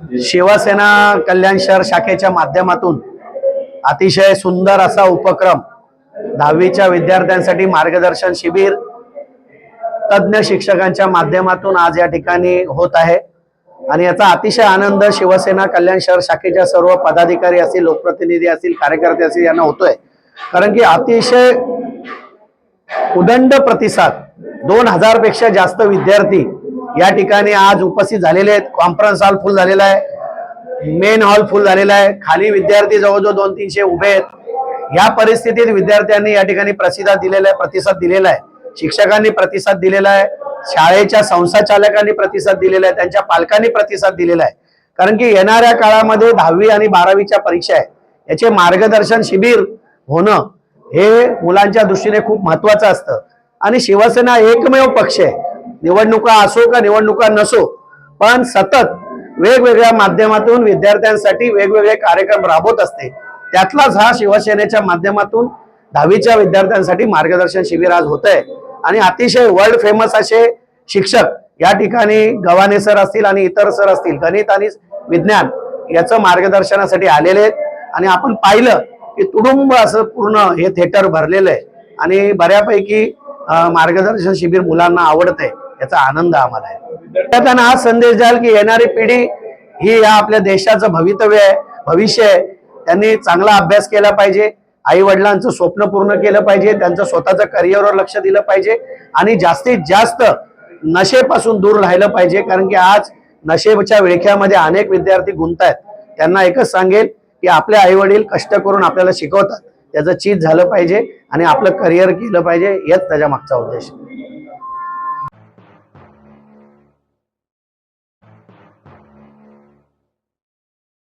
शिवसेना कल्याण शहर शाखेच्या माध्यमातून अतिशय सुंदर असा उपक्रम दहावीच्या विद्यार्थ्यांसाठी मार्गदर्शन शिबिर तज्ज्ञ शिक्षकांच्या माध्यमातून आज या ठिकाणी होत आहे. आणि याचा अतिशय आनंद शिवसेना कल्याण शहर शाखेच्या सर्व पदाधिकारी असतील लोकप्रतिनिधी असतील कार्यकर्ते असतील यांना होतोय. कारण की अतिशय उदंड प्रतिसाद दोन हजारपेक्षा जास्त विद्यार्थी या ठिकाणी आज उपस्थित झालेले आहेत. कॉन्फरन्स हॉल फुल झालेला आहे. मेन हॉल फुल झालेला आहे. खाली विद्यार्थी जवळजवळ दोन तीनशे उभे आहेत. या परिस्थितीत विद्यार्थ्यांनी या ठिकाणी प्रतिसाद दिलेला आहे प्रतिसाद दिलेला आहे. शिक्षकांनी प्रतिसाद दिलेला आहे. शाळेच्या संस्था चालकांनी प्रतिसाद दिलेला आहे. त्यांच्या पालकांनी प्रतिसाद दिलेला आहे. कारण की येणाऱ्या काळामध्ये दहावी आणि बारावीच्या परीक्षा आहे याचे मार्गदर्शन शिबिर होणं हे मुलांच्या दृष्टीने खूप महत्वाचं असतं. आणि शिवसेना एकमेव पक्ष आहे. निवडणुका असो का निवडणुका नसो पण सतत वेगवेगळ्या माध्यमातून विद्यार्थ्यांसाठी वेगवेगळे कार्यक्रम राबवत असते. त्यातलाच हा शिवसेनेच्या माध्यमातून दहावीच्या विद्यार्थ्यांसाठी मार्गदर्शन शिबिर आज होत आहे आणि अतिशय वर्ल्ड फेमस असे शिक्षक या ठिकाणी गव्हाणे सर असतील आणि इतर सर असतील गणित आणि विज्ञान याचं मार्गदर्शनासाठी आलेले आहेत. आणि आपण पाहिलं की तुडुंब असं पूर्ण हे थिएटर भरलेलं आहे. आणि बऱ्यापैकी मार्गदर्शन शिबिर मुलांना आवडत आहे याचा आनंद आम्हाला आहे. विद्यार्थ्यांना हा संदेश द्याल की येणारी पिढी ही या आपल्या देशाचं भवितव्य आहे भविष्य आहे. त्यांनी चांगला अभ्यास केला पाहिजे आई वडिलांचं स्वप्न पूर्ण केलं पाहिजे त्यांचं स्वतःचं करिअरवर लक्ष दिलं पाहिजे आणि जास्तीत जास्त नशेपासून दूर राहिलं पाहिजे कारण की आज नशेच्या विळख्यामध्ये अनेक विद्यार्थी गुंतायत. त्यांना एकच सांगेल की आपले आई वडील कष्ट करून आपल्याला शिकवतात. त्याचं चीज झालं पाहिजे आणि आपलं करिअर केलं पाहिजे हेच त्याच्या मागचा उद्देश. आहे.